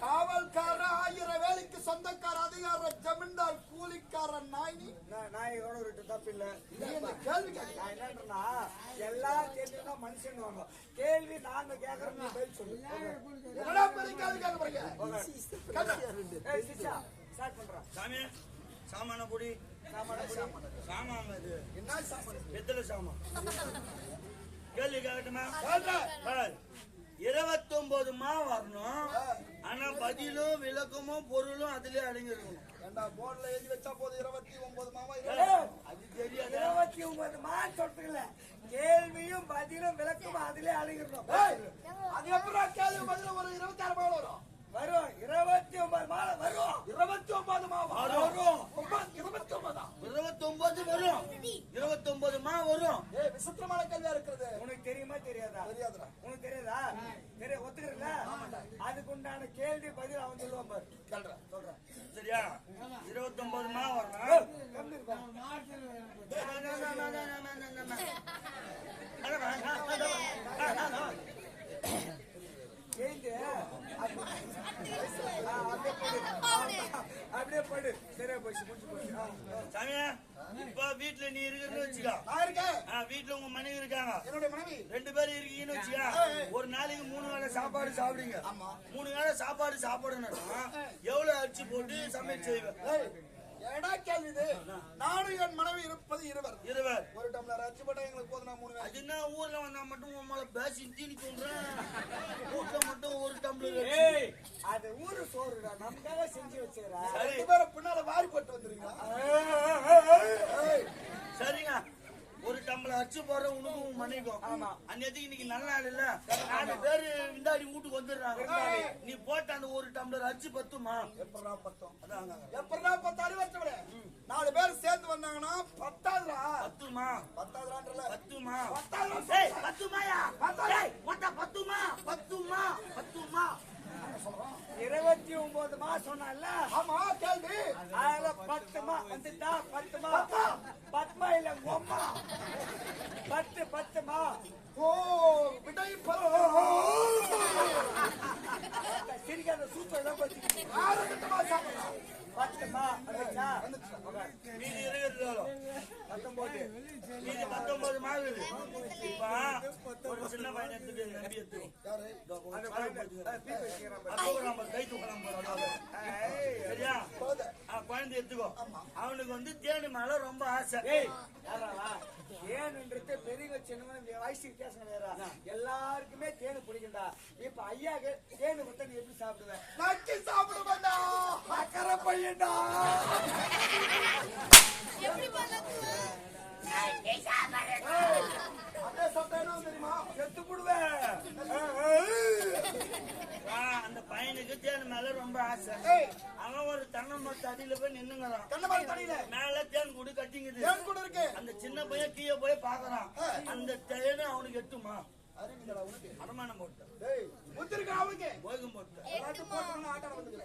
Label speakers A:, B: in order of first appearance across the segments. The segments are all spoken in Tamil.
A: காவல்கார ஆயிரம் வேலைக்கு சொந்தக்கார அதிகார ஜமீன்தார் கூலிக்காரன் நாய் நீ
B: நான் நாயோட விட்டு தப்பு இல்ல
A: கேள்வி
B: நான் என்னன்றா எல்லாரும் கேள்வினா மனுஷன் வாங்க. கேள்வி நாங்க கேக்குறோம் பதில் சொல்லு.
C: சாமான பொடி.
B: சாமான.
C: சாமான் இது.
A: என்ன சாப்பிடு
C: வெத்தலை சாமான். கேள்வி கேட்கட்டுமா. இருபத்தொன்பது மா வரணும். ஆனா பதிலும் விளக்கமும் பொருளும் அதுலயே அடங்கி இருக்கணும்
A: ஏண்டா போர்டுல எழுதி வச்சா போதும் இருபத்தி ஒன்பது மாமா
B: ஏய்,
C: அது தெரியாது?
B: இருபத்தி ஒன்பது மார்க் சொல்றதுல கேள்வியும் பதிலும் விளக்கும் அதிலே அழுகிறோம்
A: ஏய், அது எப்படா கேள்வி பதில் ஒரு இருபத்தி ஆறு மாவு வரும்?
B: வரும். இருபத்தி ஒன்பது மாலை வரும்.
A: இருபத்தி ஒன்பது மாவு
C: வரும்.
A: ஒன்பது- இருபத்தி ஒன்பதா
C: வரும். இருபத்தொன்பது மா வரும்.
A: ஏய் விசித்திரமான கேள்வியா இருக்கிறது.
B: உனக்கு தெரியுமா தெரியாதா?
A: தெரியாதுடா.
B: உனக்கு கேள்வி பதில் அவன் சொல்லுவான் பாரு.
A: கேள்றேன்
B: சொல்றேன்
C: சரியா? இருபத்தொன்பது மா வரணும்.
B: அப்படியே படு சரியா போச்சு முடிச்சு போச்சு. ஆ, ஆ.
C: சாமியா இப்ப வீட்டுல நீ இருக்கிறன்னு வச்சுக்கோ. வீட்டுல உங்க மனைவி இருக்காங்க.
A: மனைவி.
C: ரெண்டு பேரும் இருக்கீங்கன்னு வச்சுக்க. ஒரு நாளைக்கு மூணு வேளை சாப்பாடு சாப்பிடுங்க. மூணு வேளை சாப்பாடு சாப்பிடணும்னா எவ்வளவு அரிசி போட்டு சமையல் செய்வேன்
A: என்னடா கேள்வி இது. நானும் என் மனைவி இருப்பது இருவர்.
C: இருவர்.
A: ஒரு டம்ளர் போட்டா எங்களுக்கு போதும் நான் மூணு
C: அது என்ன ஊர்ல வந்தா மட்டும் உன் மேல பேசி தீனி தூண்டுறேன் வீட்டுல மட்டும் ஒரு டம்ளர்
B: அது ஊரு சோறுடா. நமக்காக செஞ்சு வச்சுக்கிறா.
C: சரி.
A: ரெண்டு பேரும் பின்னால வாரி போட்டு வந்துருங்க
C: சரிங்க. ஒரு டம்ளர் அரிசி போடுற உனக்கும் உன் மனைவிக்கும்.
B: ஆமா.
C: அன்னைக்கு இன்னைக்கு நல்ல நாள் இல்ல? நாலு பேரு விந்தாடி வீட்டுக்கு வந்துடுறாங்க. நீ போட்ட அந்த ஒரு டம்ளர் அரிசி பத்துமா?
A: எப்படா பத்தம்?
C: அதான்.
A: எப்படா பேர் சேர்ந்து வந்தாங்கன்னா பத்தாதுடா.
C: பத்துமா?
A: பத்தாதுடான்றல.
C: பத்துமா?
A: பத்தாதுடா
C: ஏய் பத்துமாயா? ஏய் மொத்தம் பத்துமா? பத்துமா? பத்துமா?
B: இருபத்தி ஒன்பது மாசம் சொன்னால
A: ஆமா கேள்வி.
B: அதுல பத்துமா வந்துட்டா பத்துமா? பத்துமா இல்ல ஒம்மா? பத்து பத்துமா?
A: ஓ விடை பத்து
B: சிரிக்காத சூப்பர் தான் பத்துமா வந்துச்சா?
C: மீதி இருக்கிறது எவ்வளோ?
B: பத்தொன்பது
C: ஒரு சின்ன பையன் எடுத்துட்டு நம்பி எடுத்து
A: யாரு?
C: இதோ ஒரு
B: அந்த
C: சாலை
B: குழந்தை,
C: போட்டுக்கிறேன்.
B: அஹ், பீஸ் வச்சுக்கிறான் பாரு.
C: அப்போ நம்ம கை தூக்கலாம் சரியா?
A: குழந்தை
C: எடுத்துக்கோ. அவனுக்கு வந்து தேனி மேல ரொம்ப ஆசை?
B: தேனுன்றது பெரியவங்க சின்னவங்க வயசு வித்தியாசம் வேற எல்லாருக்குமே தேனு பிடிக்கும்டா. இப்ப ஐயாக்கு தேனு கொடுத்தா நீ எப்படி சாப்பிடுவேன்
A: சாப்பிடுவேண்டா
B: அக்கறை பையன்டா.
A: அதே சாப்பிட்டா என்ன தெரியுமா
B: போடுவேன்
C: அந்த பையனுக்கு தேனி மேல ரொம்ப ஆசை அவன் ஒரு தென்னை மரத்து அடியில போய் நின்னுங்கிறான்
A: கண்ணமாரி தடியில
C: மேல தேன் கூடு கட்டிங்குது
A: ஏன் கூட இருக்கு
C: அந்த சின்ன பையன் கீழே போய் பாக்குறான் அந்த தேனு அவனுக்கு எட்டுமா அடமானம் போட்டேன்
A: டேய் முத்திருக்க அவனுக்கு
C: போகும்
A: போட்டு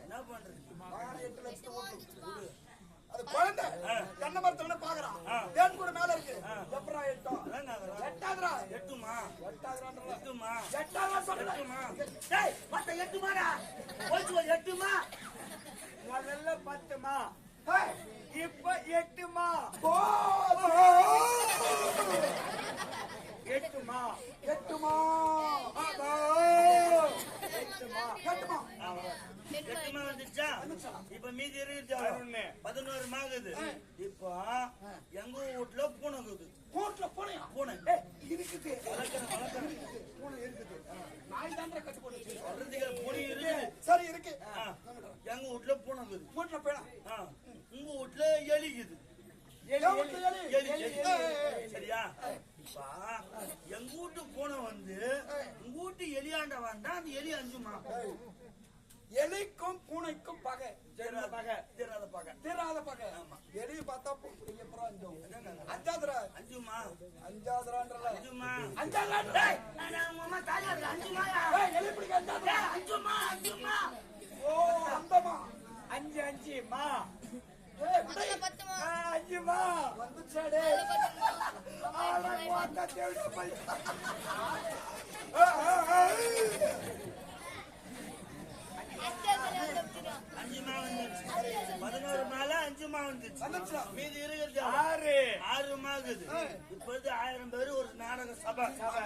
C: என்ன பண்றது
A: எட்டு. அது குழந்தை கண்ண மரத்துல பாக்குறான் தேன் கூட மேல இருக்கு எப்படா எட்டும்
C: அதான் நான் வரேன்.
A: எட்டாதுடா
C: எட்டுமா
A: எட்டாதுடான்றல
C: எட்டுமா
A: எட்டாதா சொல்றேன்
C: எட்டுமா டேய் மத்த எட்டுமாடா போச்சு ஒரு எட்டுமா
B: முதல்ல பத்துமா இப்ப எட்டுமா
A: போ.
B: எட்டுமா
A: எட்டுமா
B: எட்டுமா
A: எட்டுமா
C: எட்டுமா வந்துச்சா? இப்ப மீதி இருக்கு. பதினோரு மாகுது இப்போ எங்க வீட்டுல பூனை இருக்குது.
A: கூட்டுல போனையா?
C: பூனை.
B: இருக்குது
C: வளர்க்கறேன், வளர்க்கறேன்.
A: பூனை இருக்குது நாய் தான்ற கட்டி போட்டு வச்சிருக்கோம்.
C: வளர்றதுக்கு பூனை இருக்குது
A: சரி இருக்கு.
C: எங்க வீட்டுல பூனை ஆ, உங்க வீட்டுல எலிக்குது.
A: வீட்டுல.
C: சரியா? எங்க வீட்டு பூனை வந்து உங்க வீட்டு எலியாண்ட வந்தா அந்த எலி அஞ்சுமா.
A: எலிக்கும் பூனைக்கும் பகை.
C: தெரியாத பகை? தெரியாத பகை.
A: தீராத பகை. எலி பார்த்தா அப்புறம் அஞ்சும் அஞ்சாதுரா
C: அஞ்சுமா?
A: அஞ்சாதுரான்றல
C: அஞ்சுமா?
A: அஞ்சாதுரா
C: டேய்,
B: அஞ்சு அஞ்சு மா. அஞ்சுமா வந்துச்சாடே அஞ்சுமா
A: வந்துச்சு
B: பதினோரு மாலை அஞ்சுமா வந்துச்சு
C: மீதி இருக்கிறது
B: ஆறு.
C: ஆறு மாகுது இப்பொழுது ஆயிரம் பேர் ஒரு நாடக சபை.
A: சபை.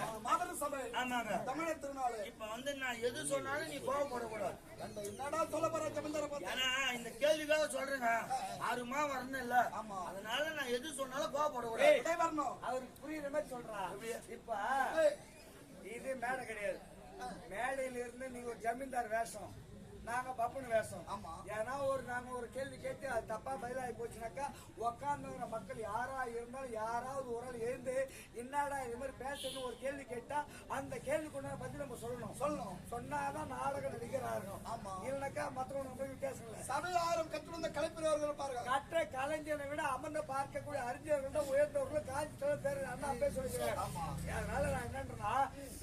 C: ஆமாங்க.
A: தமிழர் திருநாள்.
C: இப்ப வந்து நான் எது சொன்னாலும் நீ கோவப்படக்கூடாது.
A: என்னடா சொல்ல போற பார்த்து?
C: ஏன்னா இந்த கேள்விக்காக சொல்றேங்க. ஆறுமா வரணும் இல்ல. அதனால நான் எது சொன்னாலும் கோவப்படக்கூடாது.
A: வரணும்.
B: அவருக்கு புரியுற மாதிரி சொல்றா. இப்ப இது மேடை கிடையாது. மேடையில இருந்து நீங்க ஒரு ஜமீன்தார் வேஷம். நாங்க பப்புனு வேஷம்.
A: ஆமா.
B: ஏன்னா ஒரு நாங்க ஒரு கேள்வி கேட்டு அது தப்பா பதிலாகி போச்சுனாக்கா உக்காந்துங்கிற மக்கள் யாரா இருந்தாலும் யாராவது ஒரு ஆள் எழுந்து என்னடா இது மாதிரி பேசணும் ஒரு கேள்வி கேட்டா அந்த கேள்வி கொண்டு பதில் நம்ம சொல்லணும்.
A: சொல்லணும்.
B: சொன்னாதான் நாடக நடிகரா இருக்கும்
A: ஆமா.
B: இல்லைனாக்கா மத்தவங்க போய் வித்தியாசம் இல்லை.
A: சபை ஆயிரம் கற்றுவந்த கலைப்பிரிவர்கள் பாருங்க
B: கற்ற கலைஞனை விட அமர்ந்து பார்க்கக்கூடிய அறிஞர்கள் தான் உயர்ந்தவர்கள். காஞ்சி பேர் அண்ணா பேர் சொல்லிக்கிறேன் அதனால நான் என்னன்றா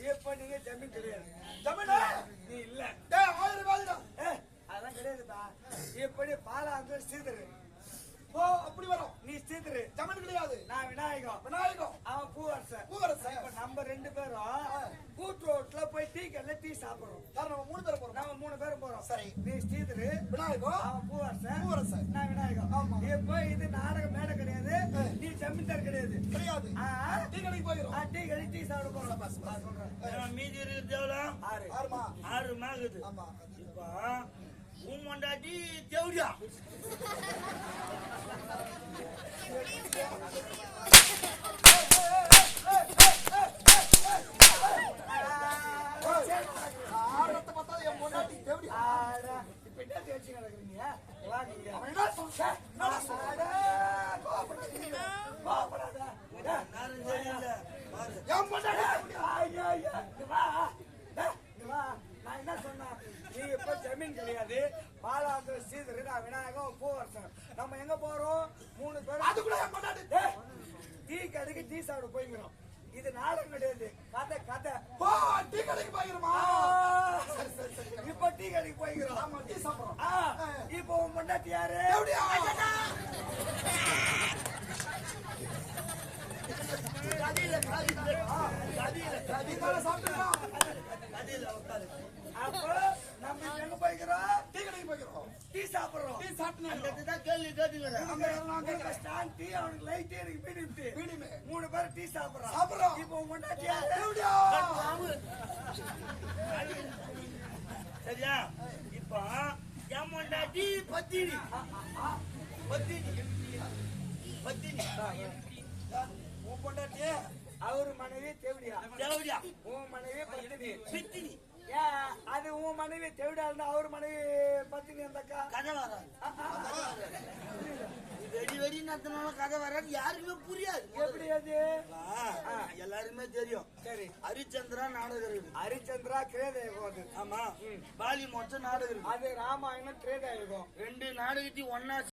B: இப்ப நீங்க ஜமீன் கிடையாது
A: ஜமீனா
B: நீ இல்ல
A: டேய் ஆயிரம் வாதிடா
B: ஏ, அதெல்லாம் கிடையாதுப்பா இப்படி பாலாங்க ஸ்ரீதரு
A: ஓ அப்படி வரும்
B: நீ ஸ்ரீதரு
A: ஜமீன் கிடையாது
B: நான் விநாயகம்
A: விநாயகம்
B: அவன் பூவரசன்
A: பூவரசன்
B: இப்ப நம்ம ரெண்டு பேரும் கூட்டு ரோட்ல போய் டீ கடையில டீ
A: சார் நம்ம மூணு பேர் போறோம்
B: நம்ம மூணு பேரும் போறோம்
A: சரி.
B: நீ ஸ்ரீதரு
A: விநாயகம்
B: அவன் பூவரசன்
A: பூவரசன்.
B: நான் விநாயகம்
A: ஆமா.
B: இப்போ இது நாடக மேடை கிடையாது நீ ஜமீன்தார் கிடையாது
A: கிடையாது
B: ஆ,
A: டீ கடைக்கு போயிடும்
B: ஆ, டீ கடை டீ சாப்பிட போறோம் சொல்றேன்.
C: ஏன்னா மீதி இருக்கிறது எவ்வளவு
B: ஆறு
A: ஆறுமா
C: ஆறு மாகுது
A: ஆமா
C: இப்ப உன் மண்டாட்டி தேவடியா
B: நான் என்ன சொன்னேன்? நீ இப்ப ஜமீன் கிடையாது. பாலாந்திர நான் விநாயகம் பூவரசன். நம்ம எங்க போறோம்? மூணு பேரும்.
A: அது கூட என் பொண்டாட்டி
B: டேய், டீ கடைக்கு டீ சாப்பிட போய்க்கிறோம் இது நாடகம் கிடையாது. கதை கதை.
A: போ டீ கடைக்கு போயிருமா?
B: இப்ப டீ கடைக்கு போய்க்கிறோம்.
A: ஆமா டீ சாப்பிடுறோம்.
B: இப்போ உன் பொண்டாட்டி யாரு?
A: எப்படியா?
C: கதியில கதியில கதியில
A: நீ தானே சாப்பிட்டுருக்கா
C: கதியில உட்காரு
B: அப்போ நம்ம இப்ப எங்க போய்க்கிறோம்
A: டீ கடைக்கு போய்க்கிறோம்
B: டீ சாப்பிடுறோம்.
A: டீ சாப்பிட்டு
C: இதுதான் கேள்வி
B: உங்களுக்கு ஸ்டாண்ட் டீ அவனுக்கு லைட் எனக்கு பீடி
A: பீடிமே.
B: மூணு பேரும் டீ சாப்பிடுறோம்.
A: சாப்பிடுறோம்.
B: இப்போ
C: சரியா? இப்ப என் மண்டாட்டி பத்தினி. பத்தினி பத்தினி.
A: உன் பொண்டாட்டி
B: அவரு மனைவி தேவடியா?
C: தேவடியா?
B: உன் மனைவி பத்தினி.
C: பித்தினி.
B: அது உன் மனைவி தேவடியா இருந்தா அவர் மனைவி பத்தினி இருந்தாக்கா
C: கதை வராது. வெடி வெடி நடத்தினால கதை வராது. யாருக்குமே புரியாது.
B: எப்படி அது?
C: ஆ, எல்லாருமே தெரியும்.
B: சரி.
C: ஹரிச்சந்திரா நாடகம் இருக்கு
B: ஹரிச்சந்திரா கிரேதயுகம் அது.
C: ஆமா. பாலி மொத்த நாடகம் இருக்கு
B: அது ராமாயணம் கிரேதயுகம்
C: ரெண்டு நாடகத்தையும் ஒன்னா